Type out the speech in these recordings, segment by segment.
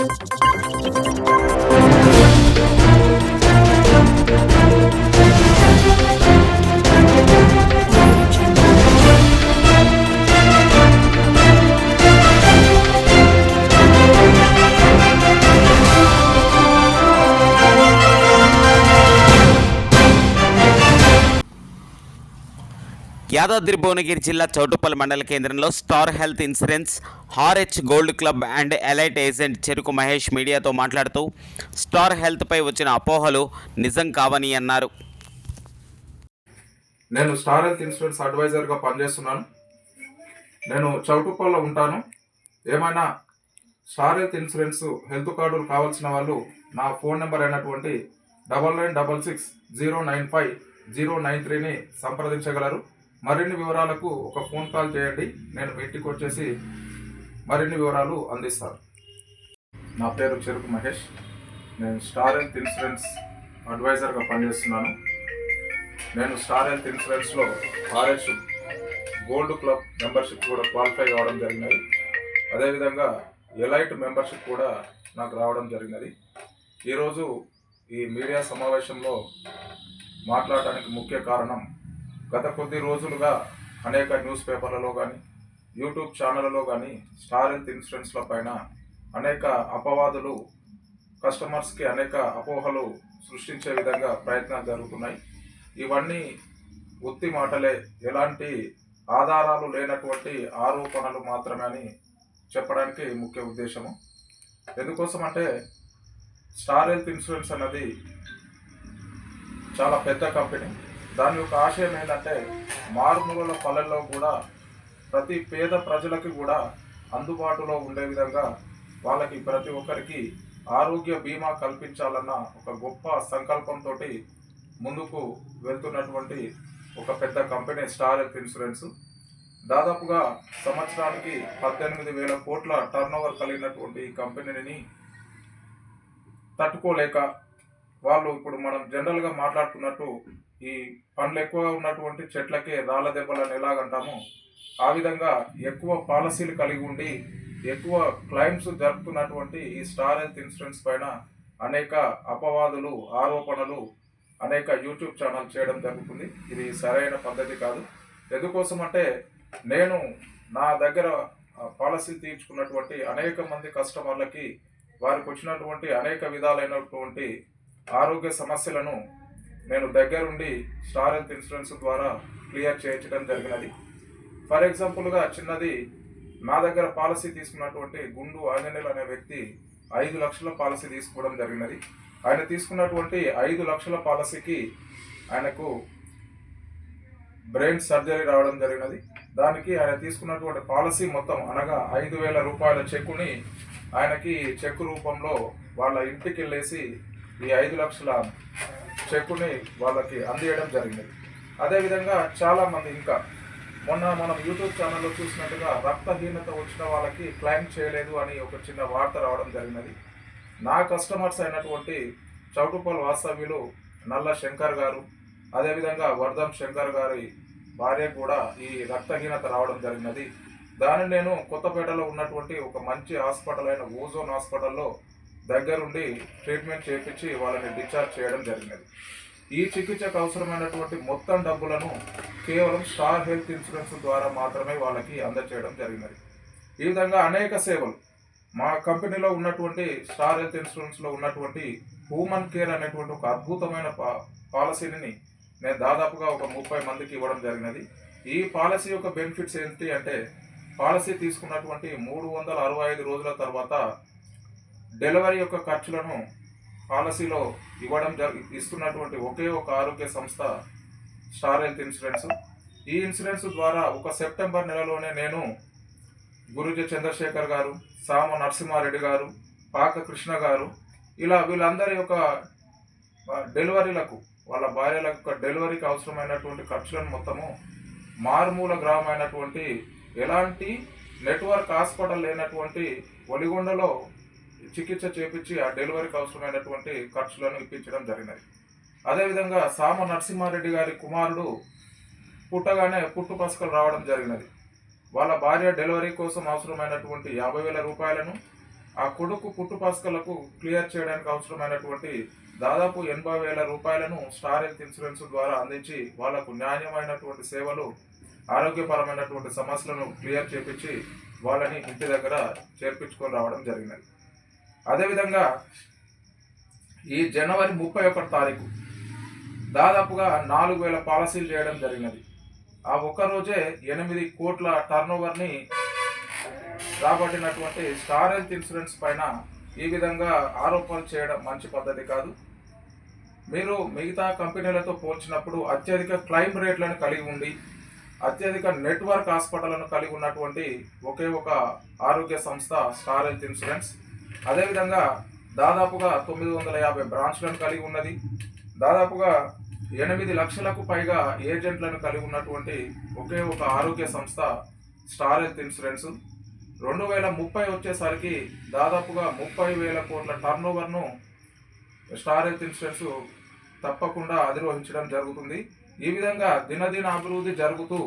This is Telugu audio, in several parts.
Thank you. యాదాద్రి భువనగిరి జిల్లా చౌటుప్పల్ మండల కేంద్రంలో star health insurance హార్హెచ్ gold club and elite agent Cheruku Mahesh మీడియాతో మాట్లాడుతూ స్టార్ హెల్త్పై వచ్చిన అపోహలు నిజం కావని అన్నారు. నేను స్టార్ హెల్త్ ఇన్సూరెన్స్ అడ్వైజర్గా పనిచేస్తున్నాను. నేను చౌటుప్పల్లో ఉంటాను. ఏమైనా స్టార్ హెల్త్ ఇన్సూరెన్స్ హెల్త్ కార్డులు కావాల్సిన వాళ్ళు నా ఫోన్ నెంబర్ అయినటువంటి double nine double six zero nine five zero nine త్రీని సంప్రదించగలరు. మరిన్ని వివరాలకు ఒక ఫోన్ కాల్ చేయండి. నేను మీ ఇంటికి వచ్చేసి మరిన్ని వివరాలు అందిస్తాను. నా పేరు చెరుకు మహేష్. నేను స్టార్ హెల్త్ ఇన్సూరెన్స్ అడ్వైజర్గా పనిచేస్తున్నాను. నేను స్టార్ హెల్త్ ఇన్సూరెన్స్లో ఆర్ఎస్ గోల్డ్ క్లబ్ మెంబర్షిప్ కూడా క్వాలిఫై కావడం జరిగినది. అదేవిధంగా ఎలైట్ మెంబర్షిప్ కూడా నాకు రావడం జరిగినది. ఈరోజు ఈ మీడియా సమావేశంలో మాట్లాడటానికి ముఖ్య కారణం గత కొద్ది రోజులుగా అనేక న్యూస్ పేపర్లలో కానీ యూట్యూబ్ ఛానళ్ళలో కానీ స్టార్ హెల్త్ ఇన్సూరెన్స్ల పైన అనేక అపవాదులు కస్టమర్స్కి అనేక అపోహలు సృష్టించే విధంగా ప్రయత్నాలు జరుగుతున్నాయి. ఇవన్నీ ఉత్తి మాటలే. ఎలాంటి ఆధారాలు లేనటువంటి ఆరోపణలు మాత్రమే అని చెప్పడానికి ముఖ్య ఉద్దేశము. ఎందుకోసం అంటే స్టార్ హెల్త్ ఇన్సూరెన్స్ అన్నది చాలా పెద్ద కంపెనీ. దాని యొక్క ఆశయం ఏంటంటే మారుమూల పల్లెల్లో కూడా ప్రతి పేద ప్రజలకి కూడా అందుబాటులో ఉండే విధంగా వాళ్ళకి ప్రతి ఒక్కరికి ఆరోగ్య బీమా కల్పించాలన్న ఒక గొప్ప సంకల్పంతో ముందుకు వెళ్తున్నటువంటి ఒక పెద్ద కంపెనీ స్టార్ హెల్త్ ఇన్సూరెన్స్. దాదాపుగా సంవత్సరానికి పద్దెనిమిది వేల కోట్ల టర్న్ ఓవర్ కలిగినటువంటి ఈ కంపెనీని తట్టుకోలేక వాళ్ళు ఇప్పుడు మనం జనరల్గా మాట్లాడుతున్నట్టు ఈ పండ్లు ఎక్కువ ఉన్నటువంటి చెట్లకే రాళ్ళ దెబ్బలని ఎలాగంటామో ఆ విధంగా ఎక్కువ పాలసీలు కలిగి ఉండి ఎక్కువ క్లైమ్స్ జరుపుతున్నటువంటి ఈ స్టార్ హెల్త్ ఇన్సూరెన్స్ పైన అనేక అపవాదులు ఆరోపణలు అనేక యూట్యూబ్ ఛానల్ చేయడం జరుగుతుంది. ఇది సరైన పద్ధతి కాదు. ఎందుకోసం అంటే నేను నా దగ్గర పాలసీ తీర్చుకున్నటువంటి అనేక మంది కస్టమర్లకి వారికి వచ్చినటువంటి అనేక విధాలైనటువంటి ఆరోగ్య సమస్యలను నేను దగ్గరుండి స్టార్ హెల్త్ ఇన్సూరెన్స్ ద్వారా క్లియర్ చేయించడం జరిగినది. ఫర్ ఎగ్జాంపుల్గా చిన్నది నా దగ్గర పాలసీ తీసుకున్నటువంటి గుండు ఆంజనేయులు అనే వ్యక్తి ఐదు లక్షల పాలసీ తీసుకోవడం జరిగినది. ఆయన తీసుకున్నటువంటి ఐదు లక్షల పాలసీకి ఆయనకు బ్రెయిన్ సర్జరీ రావడం జరిగినది. దానికి ఆయన తీసుకున్నటువంటి పాలసీ మొత్తం అనగా ఐదు వేల రూపాయల చెక్కుని ఆయనకి చెక్కు రూపంలో వాళ్ళ ఇంటికి వెళ్ళేసి ఈ ఐదు లక్షల చెక్కుని వాళ్ళకి అందియడం జరిగినది అదేవిధంగా చాలామంది ఇంకా మొన్న మనం యూట్యూబ్ ఛానల్లో చూసినట్టుగా రక్తహీనత వచ్చిన వాళ్ళకి క్లైమ్ చేయలేదు అని ఒక చిన్న వార్త రావడం జరిగినది. నా కస్టమర్స్ అయినటువంటి చౌటుపల్ వాస్తవ్యులు నల్ల శంకర్ గారు అదేవిధంగా వర్ధం శంకర్ గారి భార్య కూడా ఈ రక్తహీనత రావడం జరిగినది. దాన్ని నేను కొత్తపేటలో ఉన్నటువంటి ఒక మంచి హాస్పిటల్ అయిన ఓజోన్ హాస్పిటల్లో దగ్గరుండి ట్రీట్మెంట్ చేయించి వాళ్ళని డిశ్చార్జ్ చేయడం జరిగినది. ఈ చికిత్సకు అవసరమైనటువంటి మొత్తం డబ్బులను కేవలం స్టార్ హెల్త్ ఇన్సూరెన్స్ ద్వారా మాత్రమే వాళ్ళకి అందచేయడం జరిగినది. ఈ విధంగా అనేక సేవలు మా కంపెనీలో ఉన్నటువంటి స్టార్ హెల్త్ ఇన్సూరెన్స్లో ఉన్నటువంటి హ్యూమన్ కేర్ అనేటువంటి ఒక అద్భుతమైన పా పాలసీని నేను దాదాపుగా ఒక ముప్పై మందికి ఇవ్వడం జరిగినది. ఈ పాలసీ యొక్క బెనిఫిట్స్ ఏంటి అంటే పాలసీ తీసుకున్నటువంటి మూడు వందల అరవై ఐదు రోజుల తర్వాత డెలివరీ యొక్క ఖర్చులను పాలసీలో ఇవ్వడం జరి ఇస్తున్నటువంటి ఒకే ఒక ఆరోగ్య సంస్థ స్టార్ హెల్త్ ఇన్సూరెన్స్. ఈ ఇన్సూరెన్స్ ద్వారా ఒక సెప్టెంబర్ నెలలోనే నేను గురుజీ చంద్రశేఖర్ గారు సామ నరసింహారెడ్డి గారు పాక కృష్ణ గారు ఇలా వీళ్ళందరి యొక్క డెలివరీలకు వాళ్ళ భార్యల యొక్క డెలివరీకి అవసరమైనటువంటి ఖర్చులను మొత్తము మారుమూల గ్రామమైనటువంటి ఎలాంటి నెట్వర్క్ హాస్పిటల్ లేనటువంటి ఒలిగొండలో చికిత్స చేపించి ఆ డెలివరీకి అవసరమైనటువంటి ఖర్చులను ఇప్పించడం జరిగినది. అదేవిధంగా సామ నరసింహారెడ్డి గారి కుమారుడు పుట్టగానే పుట్టు పసుకలు రావడం జరిగినది. వాళ్ళ భార్య డెలివరీ కోసం అవసరమైనటువంటి యాభై వేల రూపాయలను ఆ కొడుకు పుట్టు పసుకలకు క్లియర్ చేయడానికి అవసరమైనటువంటి దాదాపు ఎనభై వేల రూపాయలను స్టార్ హెల్త్ ఇన్సూరెన్స్ ద్వారా అందించి వాళ్ళకు న్యాయమైనటువంటి సేవలు ఆరోగ్యపరమైనటువంటి సమస్యలను క్లియర్ చేపించి వాళ్ళని ఇంటి దగ్గర చేర్పించుకొని రావడం జరిగినది. అదేవిధంగా ఈ జనవరి ముప్పై ఒకటి తారీఖు దాదాపుగా నాలుగు వేల పాలసీలు చేయడం జరిగినది. ఆ ఒక్క రోజే ఎనిమిది కోట్ల టర్నోవర్ని రాబట్టినటువంటి స్టార్ హెల్త్ ఇన్సూరెన్స్ పైన ఈ విధంగా ఆరోపణలు చేయడం మంచి పద్ధతి కాదు. మీరు మిగతా కంపెనీలతో పోల్చినప్పుడు అత్యధిక క్లైమ్ రేట్లను కలిగి ఉండి అత్యధిక నెట్వర్క్ హాస్పిటల్ను కలిగి ఉన్నటువంటి ఒకే ఒక ఆరోగ్య సంస్థ స్టార్ హెల్త్ ఇన్సూరెన్స్ అదేవిధంగా దాదాపుగా తొమ్మిది వందల యాభై బ్రాంచ్లను కలిగి ఉన్నది. దాదాపుగా ఎనిమిది లక్షలకు పైగా ఏజెంట్లను కలిగి ఉన్నటువంటి ఒకే ఒక ఆరోగ్య సంస్థ స్టార్ హెల్త్ ఇన్సూరెన్స్. రెండు వేల ముప్పై వచ్చేసరికి దాదాపుగా ముప్పై వేల కోట్ల టర్న్ ఓవర్ను స్టార్ హెల్త్ ఇన్సూరెన్స్ తప్పకుండా అధిరోహించడం జరుగుతుంది. ఈ విధంగా దినదిన అభివృద్ధి జరుగుతూ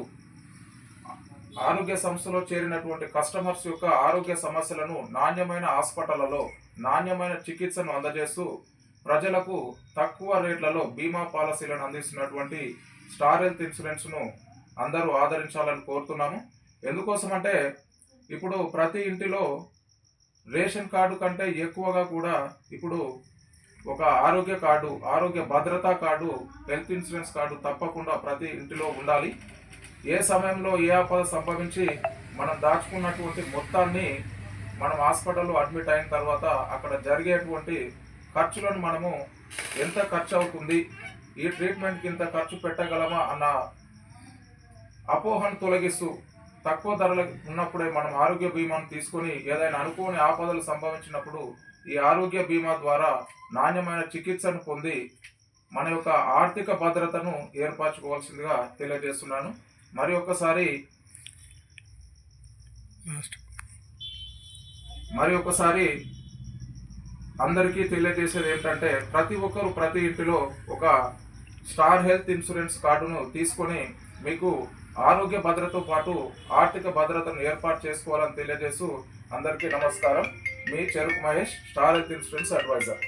ఆరోగ్య సంస్థలో చేరినటువంటి కస్టమర్స్ యొక్క ఆరోగ్య సమస్యలను నాణ్యమైన హాస్పిటళ్ళలో నాణ్యమైన చికిత్సను అందజేస్తూ ప్రజలకు తక్కువ రేట్లలో బీమా పాలసీలను అందిస్తున్నటువంటి స్టార్ హెల్త్ ఇన్సూరెన్స్ను అందరూ ఆదరించాలని కోరుతున్నాము. ఎందుకోసమంటే ఇప్పుడు ప్రతి ఇంటిలో రేషన్ కార్డు కంటే ఎక్కువగా కూడా ఇప్పుడు ఒక ఆరోగ్య కార్డు ఆరోగ్య భద్రతా కార్డు హెల్త్ ఇన్సూరెన్స్ కార్డు తప్పకుండా ప్రతి ఇంటిలో ఉండాలి. ఏ సమయంలో ఏ ఆపద సంభవించి మనం దాచుకున్నటువంటి మొత్తాన్ని మనం హాస్పిటల్లో అడ్మిట్ అయిన తర్వాత అక్కడ జరిగేటువంటి ఖర్చులను మనము ఎంత ఖర్చు అవుతుంది ఈ ట్రీట్మెంట్కి ఇంత ఖర్చు పెట్టగలమా అన్న అపోహను తొలగిస్తూ తక్కువ ధరలు ఉన్నప్పుడే మనం ఆరోగ్య బీమాను తీసుకొని ఏదైనా అనుకోని ఆపదలు సంభవించినప్పుడు ఈ ఆరోగ్య బీమా ద్వారా నాణ్యమైన చికిత్సను పొంది మన యొక్క ఆర్థిక భద్రతను ఏర్పరచుకోవాల్సిందిగా తెలియజేస్తున్నాను. మరి ఒక్కసారి మరి ఒకసారి అందరికీ తెలియజేసేది ఏంటంటే ప్రతి ఒక్కరు ప్రతి ఇంటిలో ఒక స్టార్ హెల్త్ ఇన్సూరెన్స్ కార్డును తీసుకొని మీకు ఆరోగ్య భద్రతతో పాటు ఆర్థిక భద్రతను ఏర్పాటు చేసుకోవాలని తెలియజేస్తూ అందరికీ నమస్కారం. మీ Cheruku Mahesh star health insurance adviser.